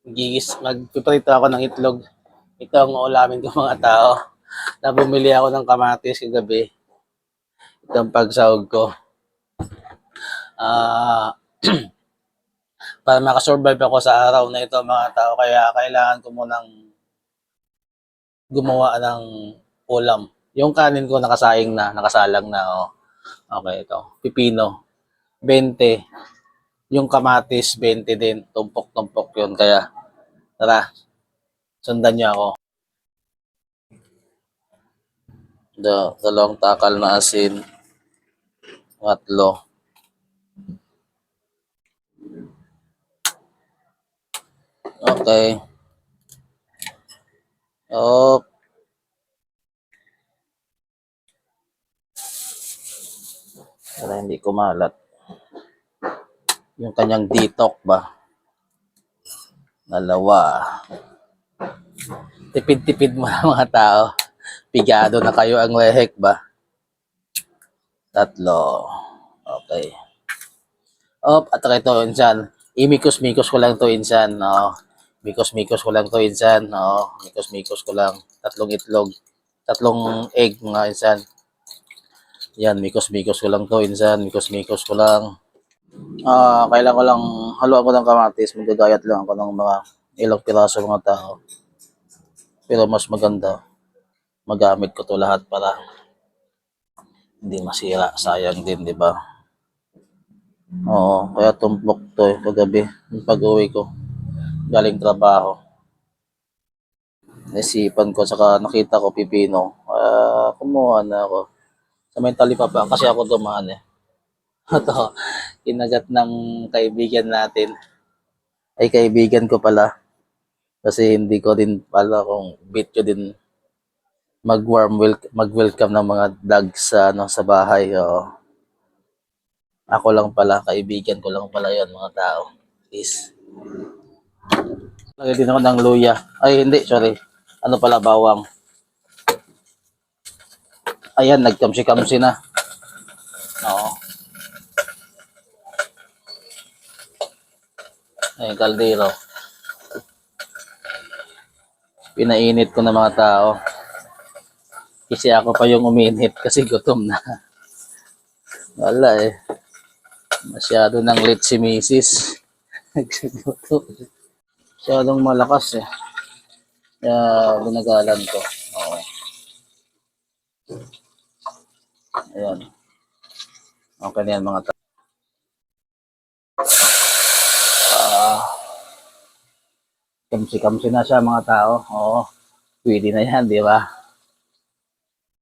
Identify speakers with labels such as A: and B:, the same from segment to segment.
A: Gigis, magpiprito ako ng itlog. Ito ang ulamin ko mga tao. Na bumili ako ng kamatis kagabi. Ito ang pagsahog ko. Ah, para makasurvive ako sa araw na ito mga tao. Kaya kailangan ko munang gumawa ng ulam. Yung kanin ko nakasaing na, nakasalang na. Oh. Okay, ito. Pipino. 20. Yung kamatis, 20 din. Tumpok-tumpok yun. Kaya, tara. Sundan niyo ako. Da, dalawang takal na asin. Tatlo. Okay. Oh. Hindi kumalat. Yung kanyang detox ba? Dalawa. Tipid-tipid mo na mga tao. Pigado na kayo ang lehek ba? Tatlo. Okay. Op, at ito, insan. Imikos-mikos ko lang to, insan. No. Mikos-mikos ko lang to, insan. No. Mikos-mikos ko lang. Tatlong itlog. Tatlong egg, mga insan. Yan, mikos-mikos ko lang to, insan. Mikos-mikos ko lang. Ah, kailan ko lang haluan ko ng kamatis, magagayat lang ako ng mga ilang piraso mga tao. Pero mas maganda, magamit ko to lahat para hindi masira. Sayang din, di ba? Oo, kaya tumpok to eh, kagabi, pag-uwi ko. Galing trabaho. Naisipan ko, saka nakita ko pipino. Ah, kumuha na ako. Sa may talipapa, kasi ako dumaan eh. Ito, kinagat ng kaibigan natin. Ay, kaibigan ko pala. Kasi hindi ko din pala kung bit ko din mag-warm welcome, mag-welcome ng mga dogs sa, ano, sa bahay. Oo. Ako lang pala, kaibigan ko lang pala yon mga tao. Please. Lagay din ako ng luya. Ay, hindi, sorry. Ano pala, bawang. Ayan, nagkamsi-kamsi na. Oo. Ay, kaldero. Pinainit ko na mga tao. Kasi ako pa yung uminit kasi gutom na. Wala eh. Masyado nang late si Mrs. Nagsagutom. Masyadong malakas eh. Kaya binagalan ko. Oo. Ayan. Okay na yan mga tao. Kamsi-kamsi na siya mga tao. Oo. Pwede na yan, di ba?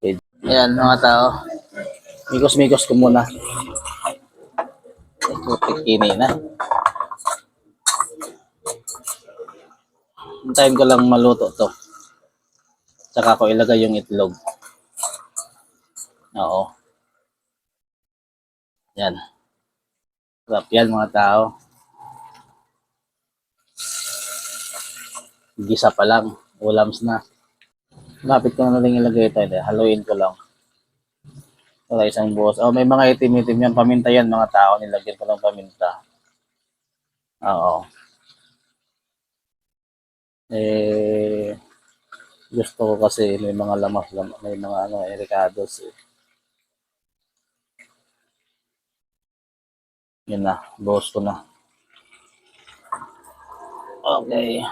A: Pwede. Ayan mga tao. Mikos-mikos ko muna. Putik-kini na. Hintayin ko lang maluto to. Tsaka ko ilagay yung itlog. Oo. Yan. Sarap yan mga tao. Gisa pa lang. Ulams na. Lapit ko na lang ilagay ito. Hindi, Haluin ko lang. Wala isang buhos. Oh, may mga itim-itim yan. Paminta yan mga tao. Nilagyan ko lang paminta. Oo. Eh, gusto ko kasi may mga lamas, lam- may mga ano, ericados eh. Yun na, buhos ko na. Okay.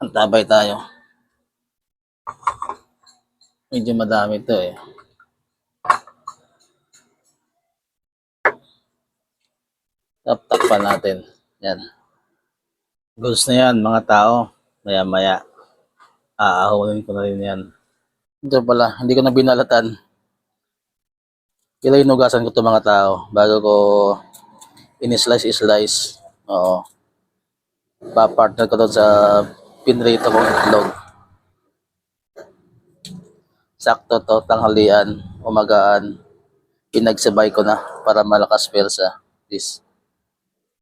A: Antabay tayo. Medyo madami to eh. Tap-tap pa natin. Yan. Goods na yan, mga tao. Maya-maya. Aahulin ko na rin yan. Ito pala, hindi ko na binalatan. Kila inugasan ko to mga tao bago ko in-slice-slice. Oo. Pa-partner ko doon sa pinrito kong itlog. Sakto to, tanghalian, umagaan. Pinagsabay ko na para malakas persa. This.